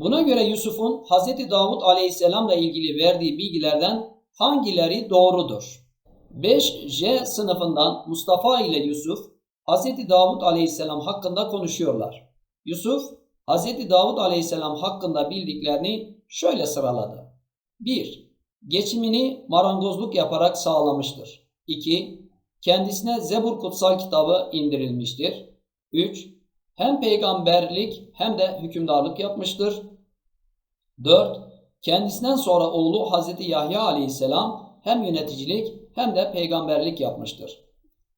Buna göre Yusuf'un Hz. Davud aleyhisselamla ilgili verdiği bilgilerden hangileri doğrudur? 5J sınıfından Mustafa ile Yusuf Hz. Davud aleyhisselam hakkında konuşuyorlar. Yusuf, Hz. Davud aleyhisselam hakkında bildiklerini şöyle sıraladı. 1. Geçimini marangozluk yaparak sağlamıştır. 2. Kendisine Zebur kutsal kitabı indirilmiştir. 3. Hem peygamberlik hem de hükümdarlık yapmıştır. 4. Kendisinden sonra oğlu Hz. Yahya aleyhisselam hem yöneticilik hem de peygamberlik yapmıştır.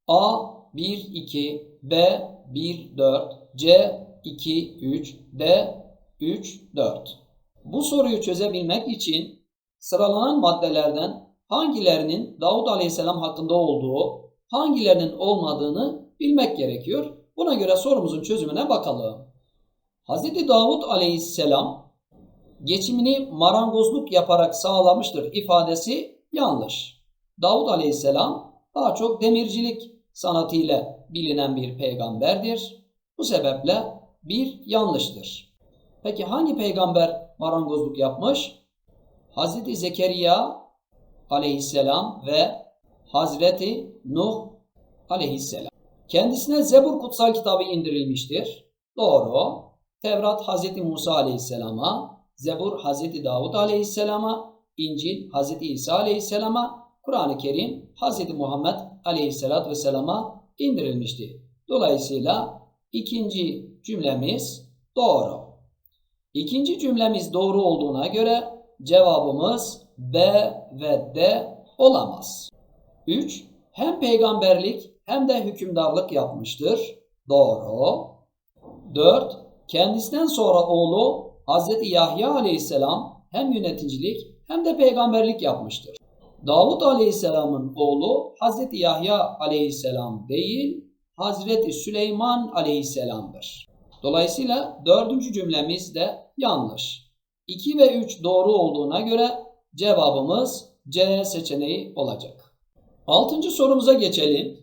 A 1 2 B 1 4 C 2 3 D 3 4. Bu soruyu çözebilmek için sıralanan maddelerden hangilerinin Davud Aleyhisselam hakkında olduğu, hangilerinin olmadığını bilmek gerekiyor. Buna göre sorumuzun çözümüne bakalım. Hz. Davud Aleyhisselam geçimini marangozluk yaparak sağlamıştır ifadesi yanlış. Davud Aleyhisselam daha çok demircilik sanatıyla bilinen bir peygamberdir. Bu sebeple bir yanlıştır. Peki hangi peygamber marangozluk yapmış? Hazreti Zekeriya aleyhisselam ve Hazreti Nuh aleyhisselam. Kendisine Zebur kutsal kitabı indirilmiştir. Doğru. Tevrat Hazreti Musa aleyhisselama, Zebur Hazreti Davud aleyhisselama, İncil Hazreti İsa aleyhisselama, Kur'an-ı Kerim Hazreti Muhammed aleyhisselatü vesselama indirilmişti. Dolayısıyla ikinci cümlemiz doğru. İkinci cümlemiz doğru olduğuna göre cevabımız B ve D olamaz. 3. Hem peygamberlik hem de hükümdarlık yapmıştır. Doğru. 4. Kendisinden sonra oğlu Hz. Yahya aleyhisselam hem yöneticilik hem de peygamberlik yapmıştır. Davud aleyhisselamın oğlu Hz. Yahya aleyhisselam değil, Hazreti Süleyman aleyhisselamdır. Dolayısıyla dördüncü cümlemiz de yanlış. 2 ve 3 doğru olduğuna göre cevabımız C seçeneği olacak. Altıncı sorumuza geçelim.